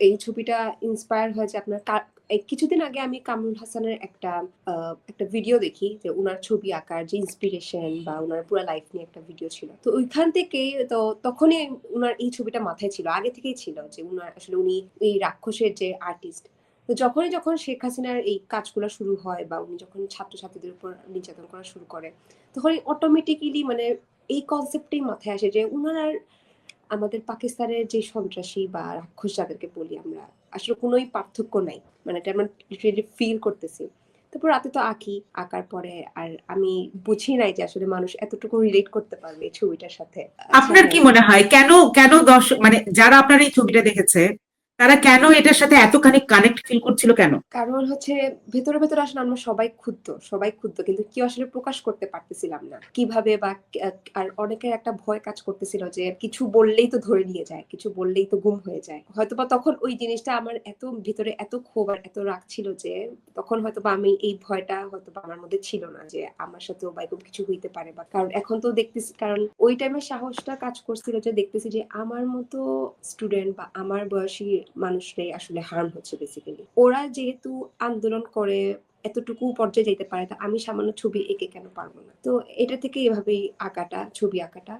এই ছবিটা ইন্সপায়ার হয়েছে আপনার কিছুদিন আগে আমি কামরুল হাসানের একটা একটা ভিডিও দেখি যে ওনার ছবি আঁকার যে ইন্সপিরেশন বা ওনার পুরো লাইফ নিয়ে একটা ভিডিও ছিল। তো ওইখান থেকে তো তখনই ওনার এই ছবিটা মাথায় ছিল, আগে থেকেই ছিল যে ওনার আসলে উনি এই রাক্ষসের যে আর্টিস্ট তো যখনই যখন শেখ হাসিনার এই কাজগুলো শুরু হয় বা উনি যখন ছাত্রছাত্রীদের উপর নির্যাতন করা শুরু করে তখন অটোমেটিক্যালি মানে এই কনসেপ্টেই মাথায় আসে যে উনার আর আমাদের পাকিস্তানের যে সন্ত্রাসী বা রাক্ষস যাদেরকে বলি আমরা আসলে কোনোই পার্থক্য নাই। মানে এটা আমরা লিটারেলি ফিল করতেছি। তারপর রাতে তো আঁকি আঁকার পরে আর আমি বুঝি নাই যে আসলে মানুষ এতটুকু রিলেট করতে পারবে এই ছবিটার সাথে। আপনার কি মনে হয়? কেন কেন দর্শক মানে যারা আপনার এই ছবিটা দেখেছে তারা কেন এটার সাথে এতখানি কানেক্ট ফিল করছিল কেন? কারণ হচ্ছে ভেতরে ভেতরে আসলে আমরা সবাই ক্ষুদ্র সবাই ক্ষুদ্র কিন্তু কেউ আসলে প্রকাশ করতে পারতেছিলাম না। কীভাবে বা আর অনেকের একটা ভয় কাজ করতেছিল যে কিছু বললেই তো ধরে নিয়ে যায়, কিছু বললেই তো গুম হয়ে যায়। হয়তোবা তখন ওই জিনিসটা আমার এত ভিতরে এত ক্ষোভ আর এত রাগ ছিল যে তখন হয়তোবা আমি এই ভয়টা হয়তোবা আমার মধ্যে ছিল না যে আমার সাথেও বা এরকম কিছু হইতে পারে বা কারণ এখন তো দেখতেছি, কারণ ওই টাইমে সাহসটা কাজ করছিল যে দেখতেছি যে আমার মতো স্টুডেন্ট বা আমার বয়সী মানুষরাই আসলে হার্ম হচ্ছে বেসিক্যালি ওরা যেহেতু আন্দোলন করে এতটুকু পর্যায়ে যেতে পারে, তা আমি সামান্য ছবি এঁকে কেন পারব না? তো এটা থেকে এভাবেই আঁকাটা, ছবি আঁকাটা।